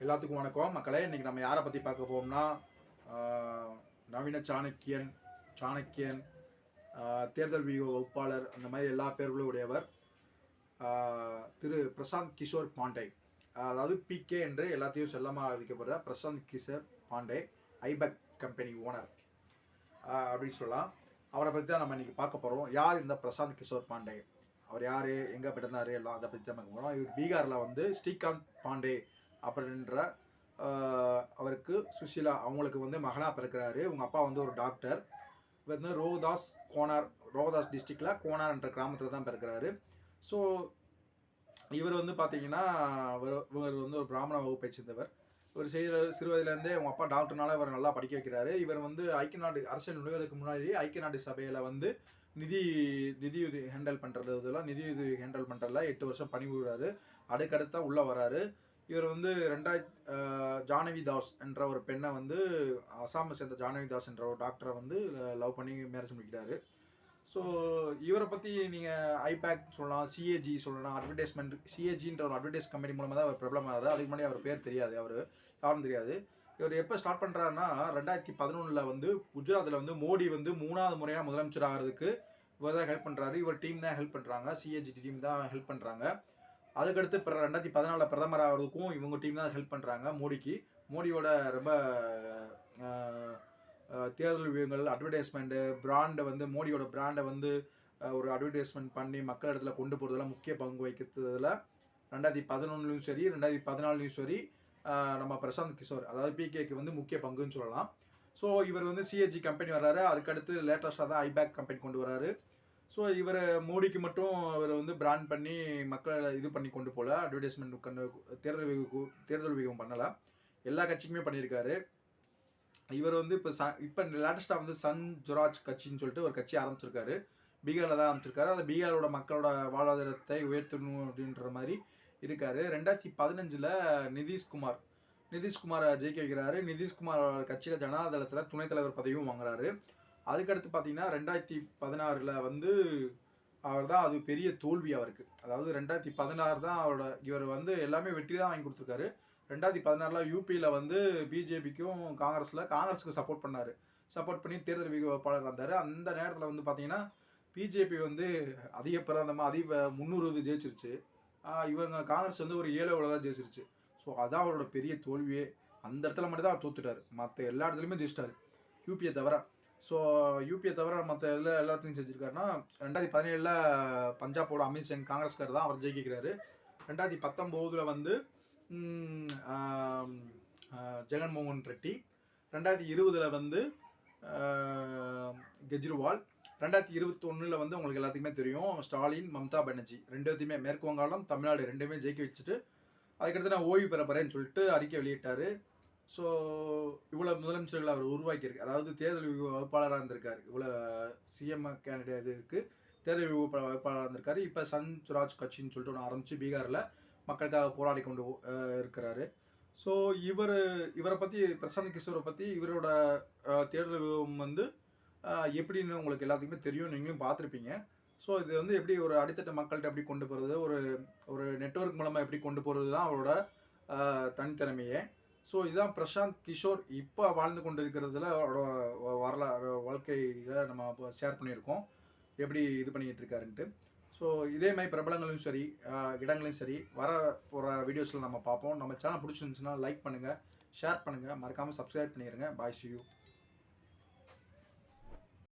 எல்லாத்துக்கும் வணக்கம். மக்களே இன்றைக்கி நம்ம யாரை பற்றி பார்க்க போகணும்னா நவீன சாணக்கியன் சாணக்கியன் தேர்தல் வியூக வகுப்பாளர் அந்த மாதிரி எல்லா பேர்களும் உடையவர் திரு பிரசாந்த் கிஷோர் பாண்டே. அதாவது பிகே என்று எல்லாத்தையும் செல்லமாக அறிவிக்கப்படுற Prashant Kishor Pandey IPAC company owner. அப்படின்னு சொல்லலாம். அவரை பற்றி தான் நம்ம இன்றைக்கி பார்க்க போகிறோம் யார் இந்த பிரசாந்த் கிஷோர் பாண்டே? அவர் யார்? எங்கே பிறந்தார்? எல்லாம் அதை பற்றி தான் பார்க்க போகிறோம் இவர் பீகாரில் வந்து ஸ்ரீகாந்த் பாண்டே அப்படின்ற அவருக்கு சுஷீலா அவங்களுக்கு வந்து மகனாக பிறக்கிறாரு. உங்க அப்பா வந்து ஒரு டாக்டர். இவர் வந்து ரோதாஸ் கோனார் ரோதாஸ் டிஸ்ட்ரிக்டில் கோனார் என்ற கிராமத்தில் தான் பிறக்கிறாரு. ஸோ இவர் வந்து பார்த்தீங்கன்னா இவர் இவர் வந்து ஒரு பிராமண வகுப்பை சேர்ந்தவர். இவர் செய்கிற சிறு வயதுலேருந்தே அவங்க அப்பா டாக்டர்னால இவர் நல்லா படிக்க வைக்கிறாரு. இவர் வந்து ஐக்கிய நாடு அரசியல் நுழைவதற்கு முன்னாடி ஐக்கிய நாடு சபையில் வந்து நிதி நிதியுதவி ஹேண்டில் பண்ணுறது இதெல்லாம் நிதியுதவி ஹேண்டில் பண்ணுறதுல எட்டு வருஷம் பணிபுரிகிறாரு அடுக்கடுத்தா உள்ளே வராரு. இவர் வந்து ரெண்டாயிரத்தி ஜானவி தாஸ் என்ற ஒரு பெண்ணை வந்து அசாமை சேர்ந்த ஜானவி தாஸ் என்ற ஒரு டாக்டரை வந்து லவ் பண்ணி மேரேஜ் முடிக்கிறாரு. ஸோ இவரை பற்றி நீங்கள் ஐபேக் சொல்லலாம் சிஏஜி சொல்லலாம் அட்வர்டைஸ்மெண்ட் சிஏஜின்ற ஒரு அட்வர்டைஸ் கம்பெனி மூலமாக தான் அவர் பிரபலமாகுது அதுக்கு முன்னாடி அவர் பேர் தெரியாது அவர் யாரும் தெரியாது. இவர் எப்போ ஸ்டார்ட் பண்ணுறாருன்னா ரெண்டாயிரத்தி பதினொன்றில் வந்து குஜராத்தில் வந்து மோடி வந்து மூணாவது முறையாக முதலமைச்சர் ஆகிறதுக்கு இவர் தான் ஹெல்ப் பண்ணுறாரு இவர் டீம் தான் ஹெல்ப் பண்ணுறாங்க சிஏஜி டீம் தான் ஹெல்ப் பண்ணுறாங்க அதுக்கடுத்து பிற ரெண்டாயிரத்தி பதினாலில் பிரதமர் ஆகிறதுக்கும் இவங்க டீம் தான் ஹெல்ப் பண்ணுறாங்க மோடிக்கு. மோடியோட ரொம்ப தேர்தல் வியூகங்கள் அட்வர்டைஸ்மெண்ட்டு பிராண்டை வந்து மோடியோட பிராண்டை வந்து ஒரு அட்வர்டைஸ்மெண்ட் பண்ணி மக்கள் இடத்துல கொண்டு போகிறதுல முக்கிய பங்கு வகிக்கிறதுல ரெண்டாயிரத்தி பதினொன்றுலையும் சரி ரெண்டாயிரத்தி பதினாலுலையும் சரி நம்ம பிரசாந்த் கிஷோர் அதாவது பிகேக்கு வந்து முக்கிய பங்குன்னு சொல்லலாம். ஸோ இவர் வந்து சிஏஜி கம்பெனி வர்றாரு. அதுக்கடுத்து லேட்டஸ்ட்டாக தான் ஐபேக் கம்பெனி கொண்டு வராரு ஸோ இவரை மோடிக்கு மட்டும் இவரை வந்து பிராண்ட் பண்ணி மக்களை இது பண்ணி கொண்டு போகல அட்வர்டைஸ்மெண்ட் கண்டு தேர்தல் தேர்தல் வியூகம் பண்ணலை. எல்லா கட்சிக்குமே பண்ணியிருக்காரு. இவர் வந்து இப்போ ச இப்போ லேட்டஸ்ட்டாக வந்து சன் ஜொராஜ் கட்சின்னு சொல்லிட்டு ஒரு கட்சி ஆரம்பிச்சிருக்காரு. பீகாரில் தான் ஆரம்பிச்சிருக்காரு. அந்த பீகாரோட மக்களோட வாழ்வாதாரத்தை உயர்த்தணும் அப்படின்ற மாதிரி இருக்காரு. ரெண்டாயிரத்தி பதினஞ்சில் நிதிஷ்குமார் நிதிஷ்குமாரை ஜெயிக்க வைக்கிறாரு. நிதிஷ்குமார் கட்சியில் ஜனாதளத்தில் துணைத் தலைவர் பதவியும் வாங்குறாரு. அதுக்கடுத்து பார்த்தீங்கன்னா ரெண்டாயிரத்தி பதினாறில் வந்து அவர் தான் அது பெரிய தோல்வி அவருக்கு. அதாவது ரெண்டாயிரத்தி பதினாறு தான் அவரோட இவர் வந்து எல்லாமே வெற்றி தான் வாங்கி கொடுத்துருக்காரு. ரெண்டாயிரத்தி பதினாறில் யூபியில் வந்து பிஜேபிக்கும் காங்கிரஸில் காங்கிரஸுக்கு சப்போர்ட் பண்ணார். சப்போர்ட் பண்ணி தேர்தல் வேட்பாளர் வந்தார் அந்த நேரத்தில் வந்து பார்த்தீங்கன்னா பிஜேபி வந்து அதிக பிரதமாக அதிக முந்நூறு இது ஜெயிச்சிருச்சு. இவங்க காங்கிரஸ் வந்து ஒரு ஏழு தான் ஜெயிச்சிருச்சு. ஸோ அதான் அவரோட பெரிய தோல்வியே. அந்த இடத்துல மட்டும் தான் அவர் தோத்துட்டார். மற்ற எல்லா இடத்துலையுமே ஜெயிச்சிட்டாரு. யூபியை தவிர ஸோ யூபியை தவிர மற்ற இதில் எல்லாத்தையும் செஞ்சுருக்காருன்னா ரெண்டாயிரத்தி பதினேழில் பஞ்சாபோட அமித் சிங் காங்கிரஸ்கார் தான் அவர் ஜெயிக்கிறாரு. ரெண்டாயிரத்தி பத்தொம்போதில் வந்து ஜெகன்மோகன் ரெட்டி. ரெண்டாயிரத்தி இருபதில் வந்து கெஜ்ரிவால். ரெண்டாயிரத்தி இருபத்தொன்னில் வந்து உங்களுக்கு எல்லாத்துக்குமே தெரியும் ஸ்டாலின் மம்தா பானர்ஜி. ரெண்டுத்தையுமே மேற்கு வங்காளம் தமிழ்நாடு ரெண்டுமே ஜெயிக்க வச்சுட்டு அதுக்கடுத்து நான் ஓய்வு பெற போகிறேன்னு சொல்லிட்டு அறிக்கை வெளியிட்டார். ஸோ இவ்வளோ முதலமைச்சர்களை அவர் உருவாக்கியிருக்கு. அதாவது தேர்தல் வகுப்பாளராக இருந்திருக்காரு. இவ்வளோ சிஎம் இருக்குது தேர்தல் வியூக வகுப்பாளராக இருந்திருக்காரு. இப்போ சன் சுராஜ் கட்சின்னு சொல்லிட்டு ஒன்று ஆரம்பித்து பீகாரில் மக்களுக்காக போராடி கொண்டு இருக்கிறாரு. ஸோ இவர் இவரை பற்றி பிரசாந்த் கிஷோரை பற்றி இவரோட தேர்தல் விவகம் வந்து எப்படின்னு உங்களுக்கு எல்லாத்துக்குமே தெரியும். நீங்களும் பார்த்துருப்பீங்க. ஸோ இது வந்து எப்படி ஒரு அடித்தட்ட மக்கள்கிட்ட எப்படி கொண்டு போகிறது ஒரு ஒரு நெட்வொர்க் மூலமாக எப்படி கொண்டு போகிறது தான் அவரோட தனித்திறமையை தனித்திறமையே. ஸோ இதுதான் பிரசாந்த் கிஷோர் இப்போ வாழ்ந்து கொண்டு இருக்கிறதுல அவரோட வரலாறு வாழ்க்கையில் நம்ம இப்போ ஷேர் பண்ணியிருக்கோம். எப்படி இது பண்ணிக்கிட்டு இருக்காருன்ட்டு. ஸோ இதே மாதிரி பிரபலங்களும் சரி இடங்களையும் சரி வர போகிற வீடியோஸில் நம்ம பார்ப்போம். நம்ம சேனல் பிடிச்சிருந்துச்சுன்னா லைக் பண்ணுங்கள் ஷேர் பண்ணுங்கள் மறக்காமல் சப்ஸ்கிரைப் பண்ணிடுங்க பாய் சி யூ